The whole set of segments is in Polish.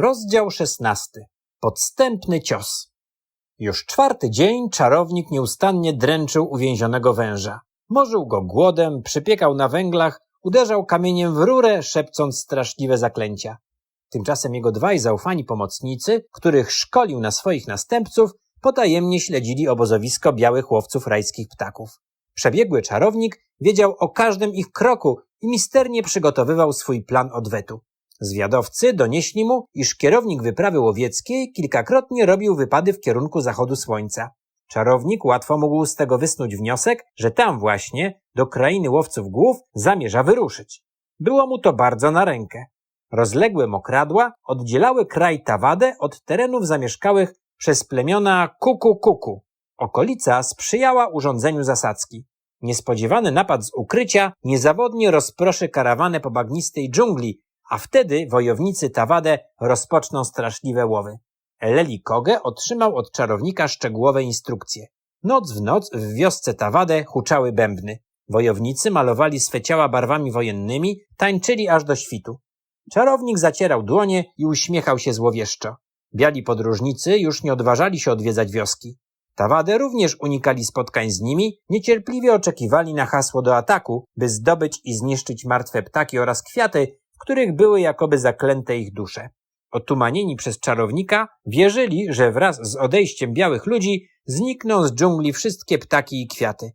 Rozdział szesnasty. Podstępny cios. Już czwarty dzień czarownik nieustannie dręczył uwięzionego węża. Morzył go głodem, przypiekał na węglach, uderzał kamieniem w rurę, szepcąc straszliwe zaklęcia. Tymczasem jego dwaj zaufani pomocnicy, których szkolił na swoich następców, potajemnie śledzili obozowisko białych łowców rajskich ptaków. Przebiegły czarownik wiedział o każdym ich kroku i misternie przygotowywał swój plan odwetu. Zwiadowcy donieśli mu, iż kierownik wyprawy łowieckiej kilkakrotnie robił wypady w kierunku zachodu słońca. Czarownik łatwo mógł z tego wysnuć wniosek, że tam właśnie, do krainy łowców głów, zamierza wyruszyć. Było mu to bardzo na rękę. Rozległe mokradła oddzielały kraj Tawadę od terenów zamieszkałych przez plemiona Kuku-Kuku. Okolica sprzyjała urządzeniu zasadzki. Niespodziewany napad z ukrycia niezawodnie rozproszy karawanę po bagnistej dżungli, a wtedy wojownicy Tawadę rozpoczną straszliwe łowy. Eleli Koge otrzymał od czarownika szczegółowe instrukcje. Noc w noc w wiosce Tawadę huczały bębny. Wojownicy malowali swe ciała barwami wojennymi, tańczyli aż do świtu. Czarownik zacierał dłonie i uśmiechał się złowieszczo. Biali podróżnicy już nie odważali się odwiedzać wioski. Tawadę również unikali spotkań z nimi, niecierpliwie oczekiwali na hasło do ataku, by zdobyć i zniszczyć martwe ptaki oraz kwiaty, których były jakoby zaklęte ich dusze. Otumanieni przez czarownika, wierzyli, że wraz z odejściem białych ludzi znikną z dżungli wszystkie ptaki i kwiaty.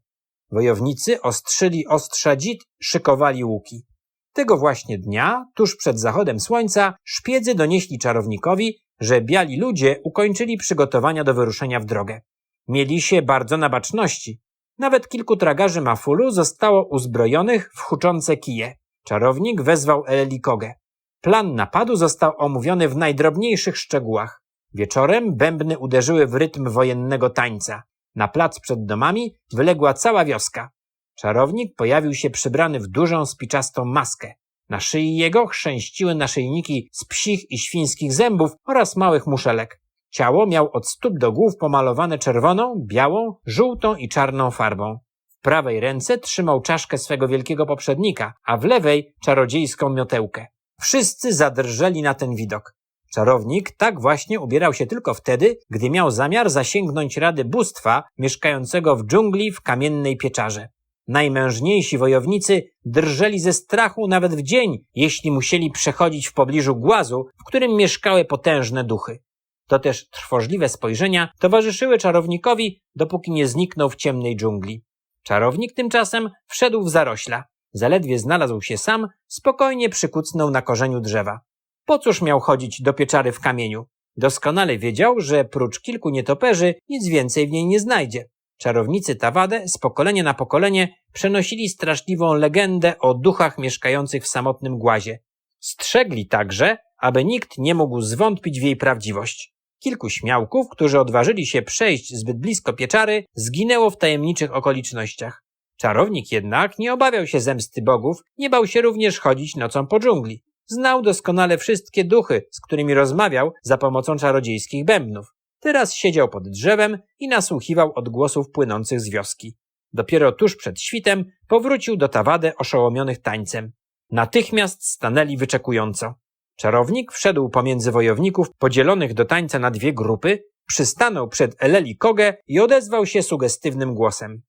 Wojownicy ostrzyli ostrza dzid, szykowali łuki. Tego właśnie dnia, tuż przed zachodem słońca, szpiedzy donieśli czarownikowi, że biali ludzie ukończyli przygotowania do wyruszenia w drogę. Mieli się bardzo na baczności. Nawet kilku tragarzy Mafulu zostało uzbrojonych w huczące kije. Czarownik wezwał Elikogę. Plan napadu został omówiony w najdrobniejszych szczegółach. Wieczorem bębny uderzyły w rytm wojennego tańca. Na plac przed domami wyległa cała wioska. Czarownik pojawił się przybrany w dużą spiczastą maskę. Na szyi jego chrzęściły naszyjniki z psich i świńskich zębów oraz małych muszelek. Ciało miał od stóp do głów pomalowane czerwoną, białą, żółtą i czarną farbą. Prawej ręce trzymał czaszkę swego wielkiego poprzednika, a w lewej czarodziejską miotełkę. Wszyscy zadrżeli na ten widok. Czarownik tak właśnie ubierał się tylko wtedy, gdy miał zamiar zasięgnąć rady bóstwa mieszkającego w dżungli w kamiennej pieczarze. Najmężniejsi wojownicy drżeli ze strachu nawet w dzień, jeśli musieli przechodzić w pobliżu głazu, w którym mieszkały potężne duchy. To też trwożliwe spojrzenia towarzyszyły czarownikowi, dopóki nie zniknął w ciemnej dżungli. Czarownik tymczasem wszedł w zarośla. Zaledwie znalazł się sam, spokojnie przykucnął na korzeniu drzewa. Po cóż miał chodzić do pieczary w kamieniu? Doskonale wiedział, że prócz kilku nietoperzy nic więcej w niej nie znajdzie. Czarownicy Tawadę z pokolenia na pokolenie przenosili straszliwą legendę o duchach mieszkających w samotnym głazie. Strzegli także, aby nikt nie mógł zwątpić w jej prawdziwość. Kilku śmiałków, którzy odważyli się przejść zbyt blisko pieczary, zginęło w tajemniczych okolicznościach. Czarownik jednak nie obawiał się zemsty bogów, nie bał się również chodzić nocą po dżungli. Znał doskonale wszystkie duchy, z którymi rozmawiał za pomocą czarodziejskich bębnów. Teraz siedział pod drzewem i nasłuchiwał odgłosów płynących z wioski. Dopiero tuż przed świtem powrócił do Tawadę oszołomionych tańcem. Natychmiast stanęli wyczekująco. Czarownik wszedł pomiędzy wojowników podzielonych do tańca na dwie grupy, przystanął przed Eleli Kogę i odezwał się sugestywnym głosem.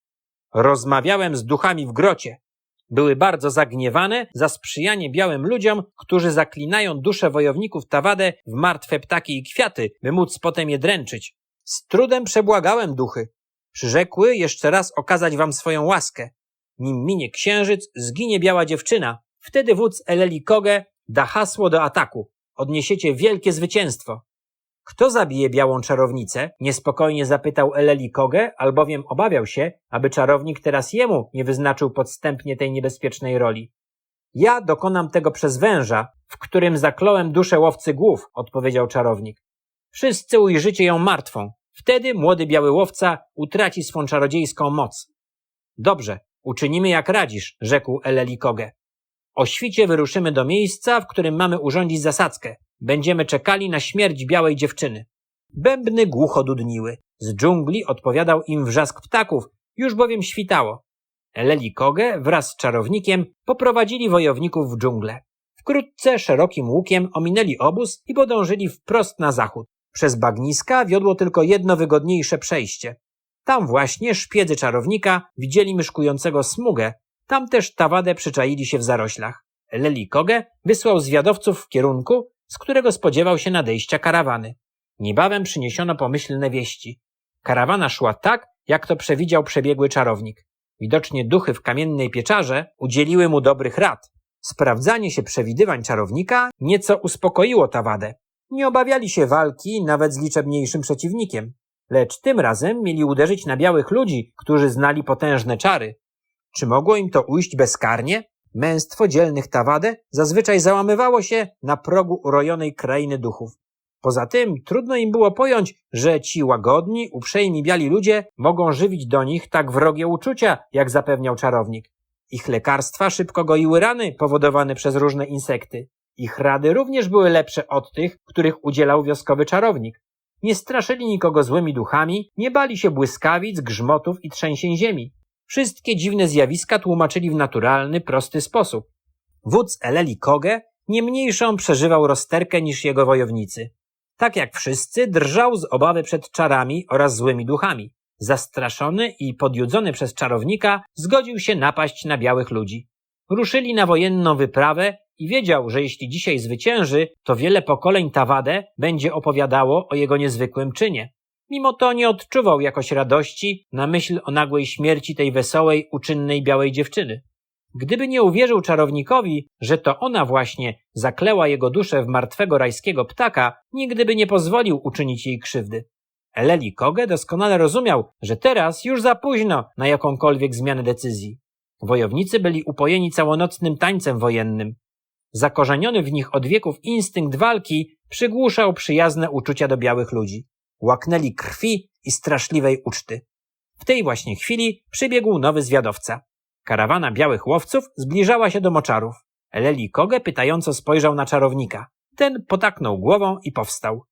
Rozmawiałem z duchami w grocie. Były bardzo zagniewane za sprzyjanie białym ludziom, którzy zaklinają dusze wojowników Tawadę w martwe ptaki i kwiaty, by móc potem je dręczyć. Z trudem przebłagałem duchy. Przyrzekły jeszcze raz okazać wam swoją łaskę. Nim minie księżyc, zginie biała dziewczyna. Wtedy wódz Eleli Kogę da hasło do ataku. Odniesiecie wielkie zwycięstwo. Kto zabije białą czarownicę? Niespokojnie zapytał Eleli Kogę, albowiem obawiał się, aby czarownik teraz jemu nie wyznaczył podstępnie tej niebezpiecznej roli. Ja dokonam tego przez węża, w którym zakląłem duszę łowcy głów, odpowiedział czarownik. Wszyscy ujrzycie ją martwą. Wtedy młody biały łowca utraci swą czarodziejską moc. Dobrze, uczynimy jak radzisz, rzekł Eleli Kogę. O świcie wyruszymy do miejsca, w którym mamy urządzić zasadzkę. Będziemy czekali na śmierć białej dziewczyny. Bębny głucho dudniły. Z dżungli odpowiadał im wrzask ptaków, już bowiem świtało. Eleli Koge wraz z czarownikiem poprowadzili wojowników w dżunglę. Wkrótce szerokim łukiem ominęli obóz i podążyli wprost na zachód. Przez bagniska wiodło tylko jedno wygodniejsze przejście. Tam właśnie szpiedzy czarownika widzieli myszkującego smugę, tam też Tawadę przyczaili się w zaroślach. Leli Koge wysłał zwiadowców w kierunku, z którego spodziewał się nadejścia karawany. Niebawem przyniesiono pomyślne wieści. Karawana szła tak, jak to przewidział przebiegły czarownik. Widocznie duchy w kamiennej pieczarze udzieliły mu dobrych rad. Sprawdzanie się przewidywań czarownika nieco uspokoiło Tawadę. Nie obawiali się walki nawet z liczebniejszym przeciwnikiem. Lecz tym razem mieli uderzyć na białych ludzi, którzy znali potężne czary. Czy mogło im to ujść bezkarnie? Męstwo dzielnych Tawadę zazwyczaj załamywało się na progu urojonej krainy duchów. Poza tym trudno im było pojąć, że ci łagodni, uprzejmi biali ludzie mogą żywić do nich tak wrogie uczucia, jak zapewniał czarownik. Ich lekarstwa szybko goiły rany powodowane przez różne insekty. Ich rady również były lepsze od tych, których udzielał wioskowy czarownik. Nie straszyli nikogo złymi duchami, nie bali się błyskawic, grzmotów i trzęsień ziemi. Wszystkie dziwne zjawiska tłumaczyli w naturalny, prosty sposób. Wódz Eleli Koge nie mniejszą przeżywał rozterkę niż jego wojownicy. Tak jak wszyscy, drżał z obawy przed czarami oraz złymi duchami. Zastraszony i podjudzony przez czarownika, zgodził się napaść na białych ludzi. Ruszyli na wojenną wyprawę i wiedział, że jeśli dzisiaj zwycięży, to wiele pokoleń Tawadę będzie opowiadało o jego niezwykłym czynie. Mimo to nie odczuwał jakoś radości na myśl o nagłej śmierci tej wesołej, uczynnej białej dziewczyny. Gdyby nie uwierzył czarownikowi, że to ona właśnie zakleła jego duszę w martwego rajskiego ptaka, nigdy by nie pozwolił uczynić jej krzywdy. Eleli Koge doskonale rozumiał, że teraz już za późno na jakąkolwiek zmianę decyzji. Wojownicy byli upojeni całonocnym tańcem wojennym. Zakorzeniony w nich od wieków instynkt walki przygłuszał przyjazne uczucia do białych ludzi. Łaknęli krwi i straszliwej uczty. W tej właśnie chwili przybiegł nowy zwiadowca. Karawana białych łowców zbliżała się do moczarów. Eleli Koge pytająco spojrzał na czarownika. Ten potaknął głową i powstał.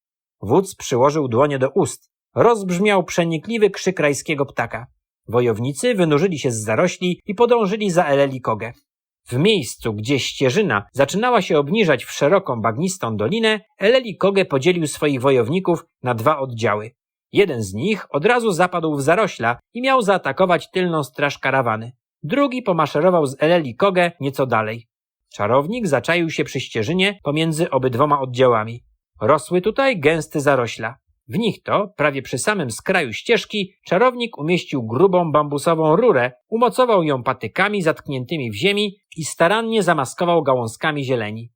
Wódz przyłożył dłonie do ust. Rozbrzmiał przenikliwy krzyk rajskiego ptaka. Wojownicy wynurzyli się z zarośli i podążyli za Eleli Koge. W miejscu, gdzie ścieżyna zaczynała się obniżać w szeroką bagnistą dolinę, Eleli Koge podzielił swoich wojowników na dwa oddziały. Jeden z nich od razu zapadł w zarośla i miał zaatakować tylną straż karawany. Drugi pomaszerował z Eleli Koge nieco dalej. Czarownik zaczaił się przy ścieżynie pomiędzy obydwoma oddziałami. Rosły tutaj gęste zarośla. W nich to, prawie przy samym skraju ścieżki, czarownik umieścił grubą bambusową rurę, umocował ją patykami zatkniętymi w ziemi i starannie zamaskował gałązkami zieleni.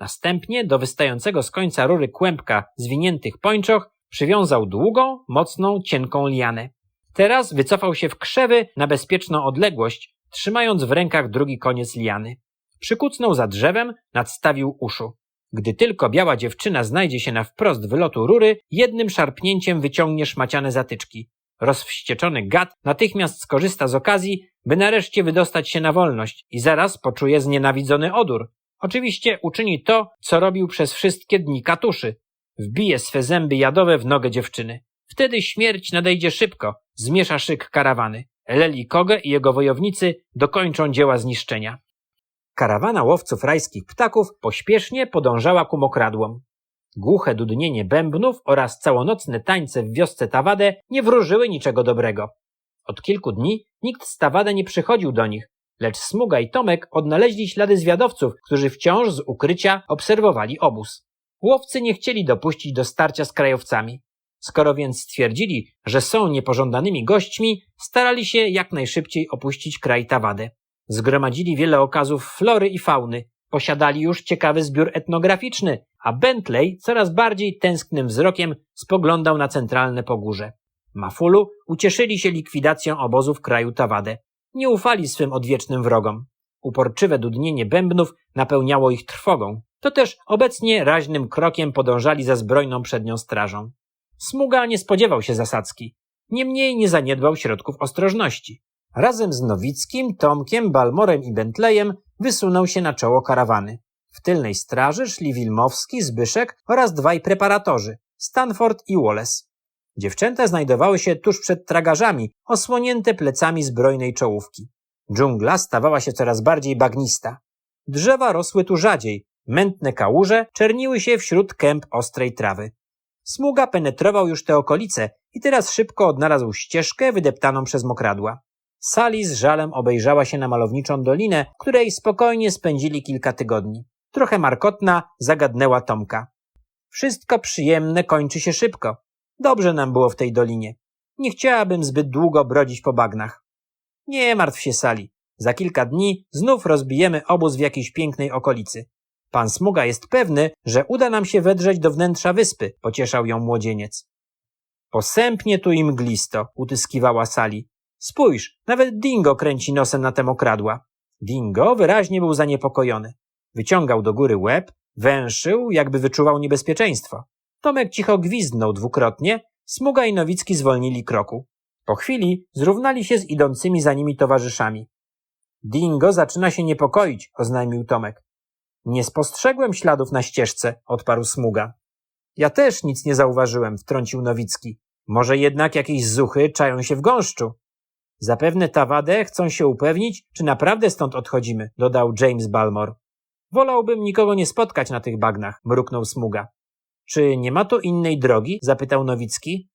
Następnie do wystającego z końca rury kłębka zwiniętych pończoch przywiązał długą, mocną, cienką lianę. Teraz wycofał się w krzewy na bezpieczną odległość, trzymając w rękach drugi koniec liany. Przykucnął za drzewem, nadstawił uszu. Gdy tylko biała dziewczyna znajdzie się na wprost wylotu rury, jednym szarpnięciem wyciągnie szmaciane zatyczki. Rozwścieczony gad natychmiast skorzysta z okazji, by nareszcie wydostać się na wolność i zaraz poczuje znienawidzony odór. Oczywiście uczyni to, co robił przez wszystkie dni katuszy. Wbije swe zęby jadowe w nogę dziewczyny. Wtedy śmierć nadejdzie szybko, zmiesza szyk karawany. Leli Koge i jego wojownicy dokończą dzieła zniszczenia. Karawana łowców rajskich ptaków pośpiesznie podążała ku mokradłom. Głuche dudnienie bębnów oraz całonocne tańce w wiosce Tawadę nie wróżyły niczego dobrego. Od kilku dni nikt z Tawadę nie przychodził do nich, lecz Smuga i Tomek odnaleźli ślady zwiadowców, którzy wciąż z ukrycia obserwowali obóz. Łowcy nie chcieli dopuścić do starcia z krajowcami. Skoro więc stwierdzili, że są niepożądanymi gośćmi, starali się jak najszybciej opuścić kraj Tawadę. Zgromadzili wiele okazów flory i fauny, posiadali już ciekawy zbiór etnograficzny, a Bentley coraz bardziej tęsknym wzrokiem spoglądał na centralne pogórze. Mafulu ucieszyli się likwidacją obozu w kraju Tawadę. Nie ufali swym odwiecznym wrogom. Uporczywe dudnienie bębnów napełniało ich trwogą. To też obecnie raźnym krokiem podążali za zbrojną przednią strażą. Smuga nie spodziewał się zasadzki. Niemniej nie zaniedbał środków ostrożności. Razem z Nowickim, Tomkiem, Balmorem i Bentleyem wysunął się na czoło karawany. W tylnej straży szli Wilmowski, Zbyszek oraz dwaj preparatorzy, Stanford i Wallace. Dziewczęta znajdowały się tuż przed tragarzami, osłonięte plecami zbrojnej czołówki. Dżungla stawała się coraz bardziej bagnista. Drzewa rosły tu rzadziej, Mętne kałuże czerniły się wśród kęp ostrej trawy. Smuga penetrował już te okolice i teraz szybko odnalazł ścieżkę wydeptaną przez mokradła. Sali z żalem obejrzała się na malowniczą dolinę, której spokojnie spędzili kilka tygodni. Trochę markotna zagadnęła Tomka. Wszystko przyjemne kończy się szybko. Dobrze nam było w tej dolinie. Nie chciałabym zbyt długo brodzić po bagnach. Nie martw się, Sali. Za kilka dni znów rozbijemy obóz w jakiejś pięknej okolicy. Pan Smuga jest pewny, że uda nam się wedrzeć do wnętrza wyspy, pocieszał ją młodzieniec. Posępnie tu i mglisto, utyskiwała Sali. Spójrz, nawet Dingo kręci nosem na te mokradła. Dingo wyraźnie był zaniepokojony. Wyciągał do góry łeb, węszył, jakby wyczuwał niebezpieczeństwo. Tomek cicho gwizdnął dwukrotnie, Smuga i Nowicki zwolnili kroku. Po chwili zrównali się z idącymi za nimi towarzyszami. Dingo zaczyna się niepokoić, oznajmił Tomek. Nie spostrzegłem śladów na ścieżce, odparł Smuga. Ja też nic nie zauważyłem, wtrącił Nowicki. Może jednak jakieś zuchy czają się w gąszczu. Zapewne Tawadę chcą się upewnić, czy naprawdę stąd odchodzimy, dodał James Balmore. Wolałbym nikogo nie spotkać na tych bagnach, mruknął Smuga. Czy nie ma tu innej drogi? zapytał Nowicki.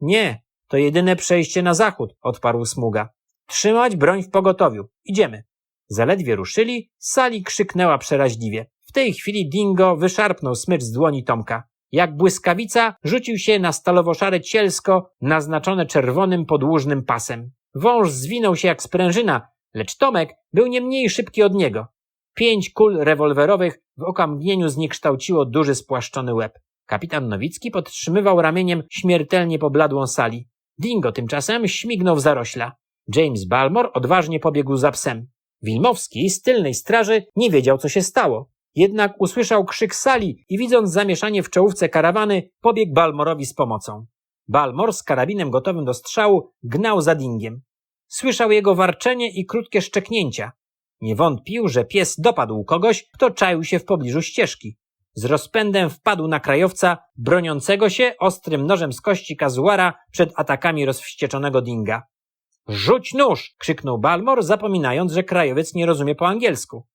Nie, to jedyne przejście na zachód, odparł Smuga. Trzymać broń w pogotowiu. Idziemy. Zaledwie ruszyli, Sali krzyknęła przeraźliwie. W tej chwili Dingo wyszarpnął smycz z dłoni Tomka. Jak błyskawica rzucił się na stalowo-szare cielsko naznaczone czerwonym podłużnym pasem. Wąż zwinął się jak sprężyna, lecz Tomek był nie mniej szybki od niego. Pięć kul rewolwerowych w okamgnieniu zniekształciło duży spłaszczony łeb. Kapitan Nowicki podtrzymywał ramieniem śmiertelnie pobladłą sali. Dingo tymczasem śmignął w zarośla. James Balmore odważnie pobiegł za psem. Wilmowski z tylnej straży nie wiedział, co się stało. Jednak usłyszał krzyk sali i widząc zamieszanie w czołówce karawany, pobiegł Balmorowi z pomocą. Balmor z karabinem gotowym do strzału gnał za dingiem. Słyszał jego warczenie i krótkie szczeknięcia. Nie wątpił, że pies dopadł kogoś, kto czaił się w pobliżu ścieżki. Z rozpędem wpadł na krajowca, broniącego się ostrym nożem z kości kazuara przed atakami rozwścieczonego dinga. Rzuć nóż! krzyknął Balmor, zapominając, że krajowiec nie rozumie po angielsku.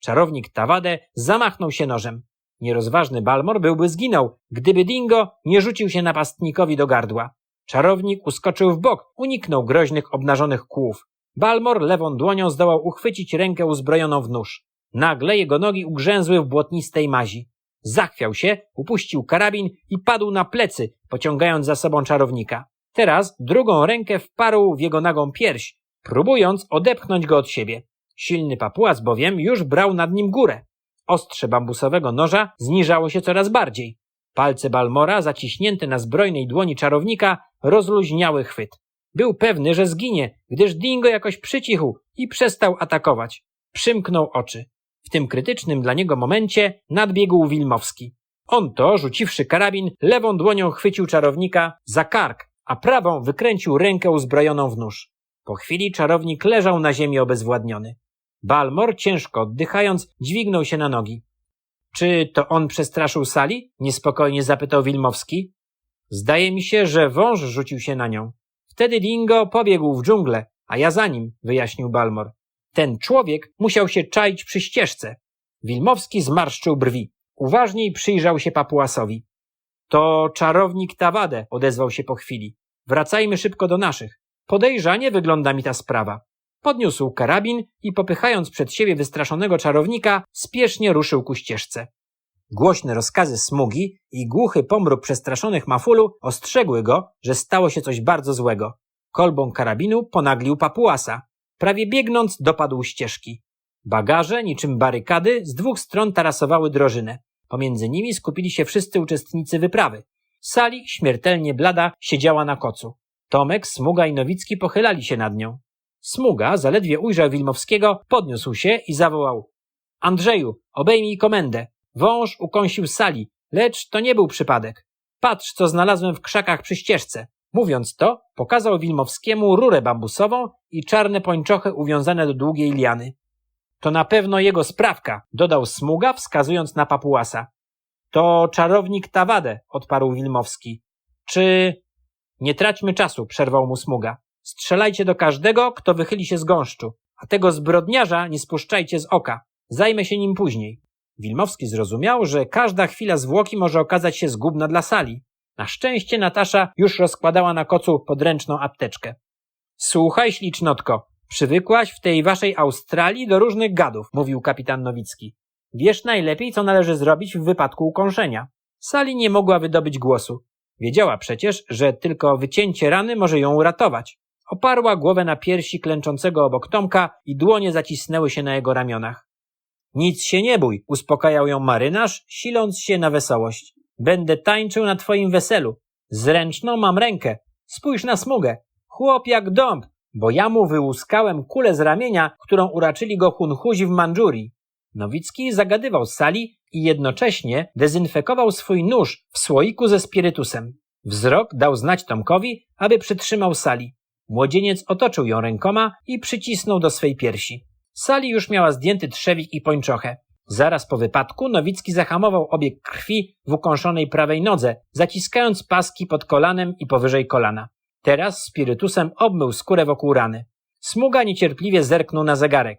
Czarownik Tawade zamachnął się nożem. Nierozważny Balmor byłby zginął, gdyby Dingo nie rzucił się napastnikowi do gardła. Czarownik uskoczył w bok, uniknął groźnych, obnażonych kłów. Balmor lewą dłonią zdołał uchwycić rękę uzbrojoną w nóż. Nagle jego nogi ugrzęzły w błotnistej mazi. Zachwiał się, upuścił karabin i padł na plecy, pociągając za sobą czarownika. Teraz drugą rękę wparł w jego nagą pierś, próbując odepchnąć go od siebie. Silny papułas bowiem już brał nad nim górę. Ostrze bambusowego noża zniżało się coraz bardziej. Palce Balmora, zaciśnięte na zbrojnej dłoni czarownika, rozluźniały chwyt. Był pewny, że zginie, gdyż Dingo jakoś przycichł i przestał atakować. Przymknął oczy. W tym krytycznym dla niego momencie nadbiegł Wilmowski. On to, rzuciwszy karabin, lewą dłonią chwycił czarownika za kark, a prawą wykręcił rękę uzbrojoną w nóż. Po chwili czarownik leżał na ziemi obezwładniony. Balmor, ciężko oddychając, dźwignął się na nogi. Czy to on przestraszył sali? niespokojnie zapytał Wilmowski. Zdaje mi się, że wąż rzucił się na nią. Wtedy Dingo pobiegł w dżunglę, a ja za nim, wyjaśnił Balmor. Ten człowiek musiał się czaić przy ścieżce. Wilmowski zmarszczył brwi. Uważniej przyjrzał się papuasowi. To czarownik Tawade, odezwał się po chwili. Wracajmy szybko do naszych. Podejrzanie wygląda mi ta sprawa. Podniósł karabin i popychając przed siebie wystraszonego czarownika, spiesznie ruszył ku ścieżce. Głośne rozkazy smugi i głuchy pomruk przestraszonych mafulu ostrzegły go, że stało się coś bardzo złego. Kolbą karabinu ponaglił papuasa. Prawie biegnąc dopadł ścieżki. Bagaże, niczym barykady, z dwóch stron tarasowały drożynę. Pomiędzy nimi skupili się wszyscy uczestnicy wyprawy. Sali, śmiertelnie blada, siedziała na kocu. Tomek, Smuga i Nowicki pochylali się nad nią. Smuga, zaledwie ujrzał Wilmowskiego, podniósł się i zawołał. Andrzeju, obejmij komendę. Wąż ukąsił Sali, lecz to nie był przypadek. Patrz, co znalazłem w krzakach przy ścieżce. Mówiąc to, pokazał Wilmowskiemu rurę bambusową i czarne pończochy uwiązane do długiej liany. To na pewno jego sprawka, dodał Smuga, wskazując na papułasa. To czarownik Tawade, odparł Wilmowski. Czy... Nie traćmy czasu, przerwał mu Smuga. Strzelajcie do każdego, kto wychyli się z gąszczu, a tego zbrodniarza nie spuszczajcie z oka. Zajmę się nim później. Wilmowski zrozumiał, że każda chwila zwłoki może okazać się zgubna dla sali. Na szczęście Natasza już rozkładała na kocu podręczną apteczkę. Słuchaj, ślicznotko, przywykłaś w tej waszej Australii do różnych gadów, mówił kapitan Nowicki. Wiesz najlepiej, co należy zrobić w wypadku ukąszenia. Sali nie mogła wydobyć głosu. Wiedziała przecież, że tylko wycięcie rany może ją uratować. Oparła głowę na piersi klęczącego obok Tomka i dłonie zacisnęły się na jego ramionach. Nic się nie bój, uspokajał ją marynarz, siląc się na wesołość. Będę tańczył na twoim weselu. Zręczną mam rękę. Spójrz na smugę. Chłop jak dąb, bo ja mu wyłuskałem kulę z ramienia, którą uraczyli go Hunhuzi w Mandżurii. Nowicki zagadywał z sali i jednocześnie dezynfekował swój nóż w słoiku ze spirytusem. Wzrok dał znać Tomkowi, aby przytrzymał sali. Młodzieniec otoczył ją rękoma i przycisnął do swej piersi. Sali już miała zdjęty trzewik i pończochę. Zaraz po wypadku Nowicki zahamował obieg krwi w ukąszonej prawej nodze, zaciskając paski pod kolanem i powyżej kolana. Teraz spirytusem obmył skórę wokół rany. Smuga niecierpliwie zerknął na zegarek.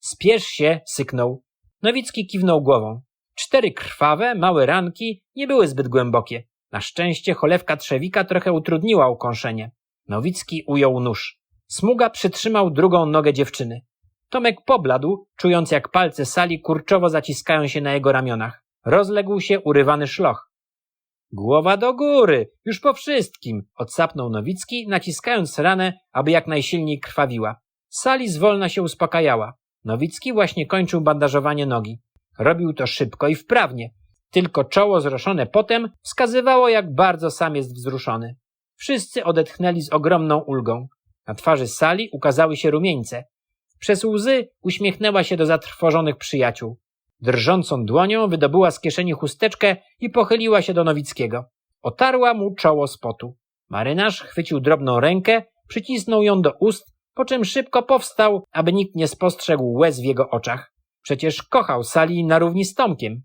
Spiesz się, syknął. Nowicki kiwnął głową. Cztery krwawe, małe ranki nie były zbyt głębokie. Na szczęście cholewka trzewika trochę utrudniła ukąszenie. Nowicki ujął nóż. Smuga przytrzymał drugą nogę dziewczyny. Tomek pobladł, czując jak palce sali kurczowo zaciskają się na jego ramionach. Rozległ się urywany szloch. Głowa do góry, już po wszystkim, odsapnął Nowicki, naciskając ranę, aby jak najsilniej krwawiła. Sali zwolna się uspokajała. Nowicki właśnie kończył bandażowanie nogi. Robił to szybko i wprawnie. Tylko czoło zroszone potem wskazywało, jak bardzo sam jest wzruszony. Wszyscy odetchnęli z ogromną ulgą. Na twarzy sali ukazały się rumieńce. Przez łzy uśmiechnęła się do zatrwożonych przyjaciół. Drżącą dłonią wydobyła z kieszeni chusteczkę i pochyliła się do Nowickiego. Otarła mu czoło z potu. Marynarz chwycił drobną rękę, przycisnął ją do ust, po czym szybko powstał, aby nikt nie spostrzegł łez w jego oczach. Przecież kochał sali na równi z Tomkiem.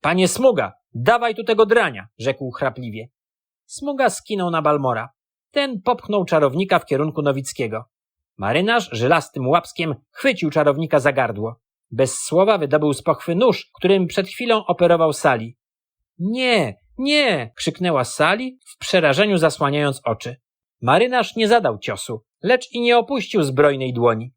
Panie Smuga, dawaj tu tego drania, rzekł chrapliwie. Smuga skinął na Balmora. Ten popchnął czarownika w kierunku Nowickiego. Marynarz żelastym łapskiem chwycił czarownika za gardło. Bez słowa wydobył z pochwy nóż, którym przed chwilą operował Sali. Nie, nie! krzyknęła Sali, w przerażeniu zasłaniając oczy. Marynarz nie zadał ciosu, lecz i nie opuścił zbrojnej dłoni.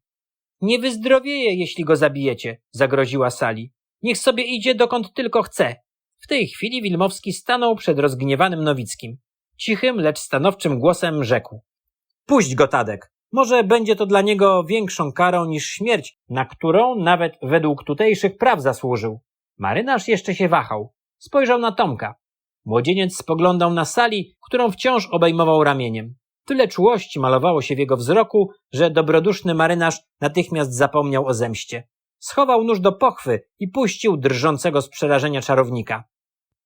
Nie wyzdrowieje, jeśli go zabijecie, zagroziła Sali. Niech sobie idzie dokąd tylko chce. W tej chwili Wilmowski stanął przed rozgniewanym Nowickim. Cichym, lecz stanowczym głosem rzekł. Puść go, Tadek. Może będzie to dla niego większą karą niż śmierć, na którą nawet według tutejszych praw zasłużył. Marynarz jeszcze się wahał. Spojrzał na Tomka. Młodzieniec spoglądał na sali, którą wciąż obejmował ramieniem. Tyle czułości malowało się w jego wzroku, że dobroduszny marynarz natychmiast zapomniał o zemście. Schował nóż do pochwy i puścił drżącego z przerażenia czarownika.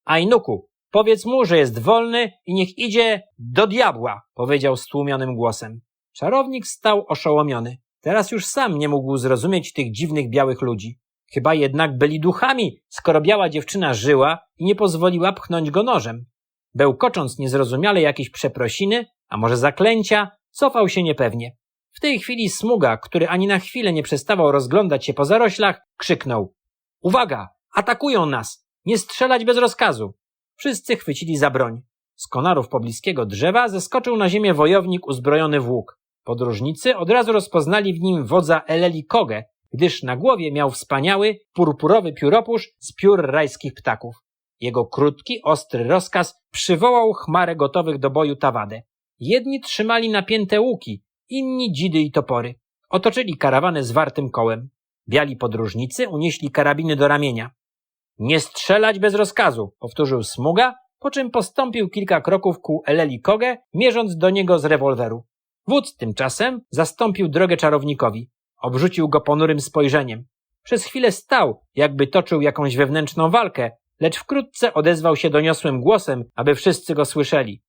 Ajnuku, powiedz mu, że jest wolny i niech idzie do diabła, powiedział stłumionym głosem. Czarownik stał oszołomiony. Teraz już sam nie mógł zrozumieć tych dziwnych białych ludzi. Chyba jednak byli duchami, skoro biała dziewczyna żyła i nie pozwoliła pchnąć go nożem. Bełkocząc niezrozumiale jakieś przeprosiny, a może zaklęcia, cofał się niepewnie. W tej chwili smuga, który ani na chwilę nie przestawał rozglądać się po zaroślach, krzyknął. Uwaga! Atakują nas! Nie strzelać bez rozkazu! Wszyscy chwycili za broń. Z konarów pobliskiego drzewa zeskoczył na ziemię wojownik uzbrojony w łuk. Podróżnicy od razu rozpoznali w nim wodza Eleli Kogę, gdyż na głowie miał wspaniały, purpurowy pióropusz z piór rajskich ptaków. Jego krótki, ostry rozkaz przywołał chmarę gotowych do boju tawadę. Jedni trzymali napięte łuki, inni dzidy i topory. Otoczyli karawanę zwartym kołem. Biali podróżnicy unieśli karabiny do ramienia. Nie strzelać bez rozkazu, powtórzył Smuga, po czym postąpił kilka kroków ku Eleli Kogę, mierząc do niego z rewolweru. Wódz tymczasem zastąpił drogę czarownikowi. Obrzucił go ponurym spojrzeniem. Przez chwilę stał, jakby toczył jakąś wewnętrzną walkę, lecz wkrótce odezwał się doniosłym głosem, aby wszyscy go słyszeli.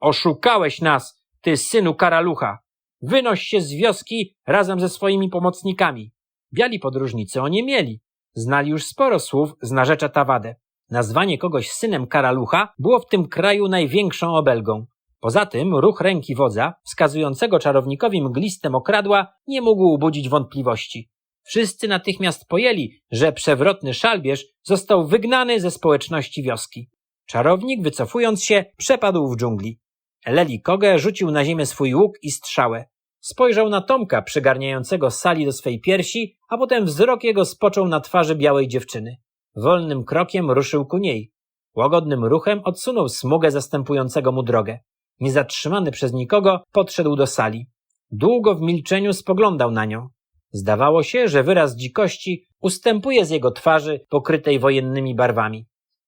Oszukałeś nas, ty synu karalucha! Wynoś się z wioski razem ze swoimi pomocnikami. Biali podróżnicy o nie mieli. Znali już sporo słów z narzecza Tawadę. Nazwanie kogoś synem karalucha było w tym kraju największą obelgą. Poza tym ruch ręki wodza, wskazującego czarownikowi mgliste mokradła, nie mógł budzić wątpliwości. Wszyscy natychmiast pojęli, że przewrotny szalbierz został wygnany ze społeczności wioski. Czarownik, wycofując się, przepadł w dżungli. Eleli Koge rzucił na ziemię swój łuk i strzałę. Spojrzał na Tomka przygarniającego sali do swej piersi, a potem wzrok jego spoczął na twarzy białej dziewczyny. Wolnym krokiem ruszył ku niej. Łagodnym ruchem odsunął smugę zastępującego mu drogę. Niezatrzymany przez nikogo, podszedł do sali. Długo w milczeniu spoglądał na nią. Zdawało się, że wyraz dzikości ustępuje z jego twarzy pokrytej wojennymi barwami.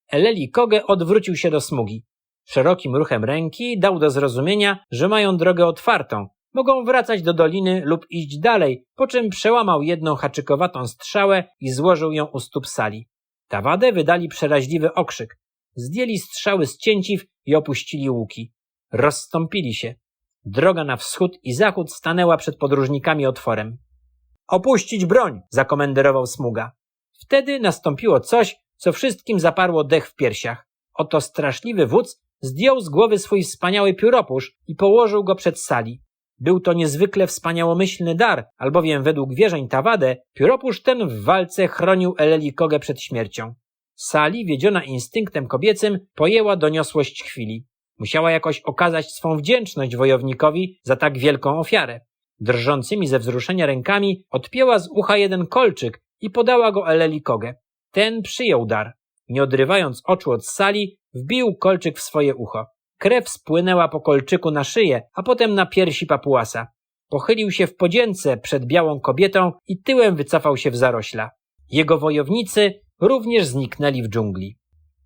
Eleli Koge odwrócił się do smugi. Szerokim ruchem ręki dał do zrozumienia, że mają drogę otwartą, mogą wracać do doliny lub iść dalej, po czym przełamał jedną haczykowatą strzałę i złożył ją u stóp sali. Tawadę wydali przeraźliwy okrzyk. Zdjęli strzały z cięciw i opuścili łuki. Rozstąpili się. Droga na wschód i zachód stanęła przed podróżnikami otworem. Opuścić broń! zakomenderował smuga. Wtedy nastąpiło coś, co wszystkim zaparło dech w piersiach. Oto straszliwy wódz zdjął z głowy swój wspaniały pióropusz i położył go przed sali. Był to niezwykle wspaniałomyślny dar, albowiem według wierzeń Tawadę pióropusz ten w walce chronił Eleli Kogę przed śmiercią. Sali, wiedziona instynktem kobiecym, pojęła doniosłość chwili. Musiała jakoś okazać swą wdzięczność wojownikowi za tak wielką ofiarę. Drżącymi ze wzruszenia rękami odpięła z ucha jeden kolczyk i podała go Eleli Kogę. Ten przyjął dar. Nie odrywając oczu od sali, wbił kolczyk w swoje ucho. Krew spłynęła po kolczyku na szyję, a potem na piersi papuasa. Pochylił się w podzięce przed białą kobietą i tyłem wycofał się w zarośla. Jego wojownicy również zniknęli w dżungli.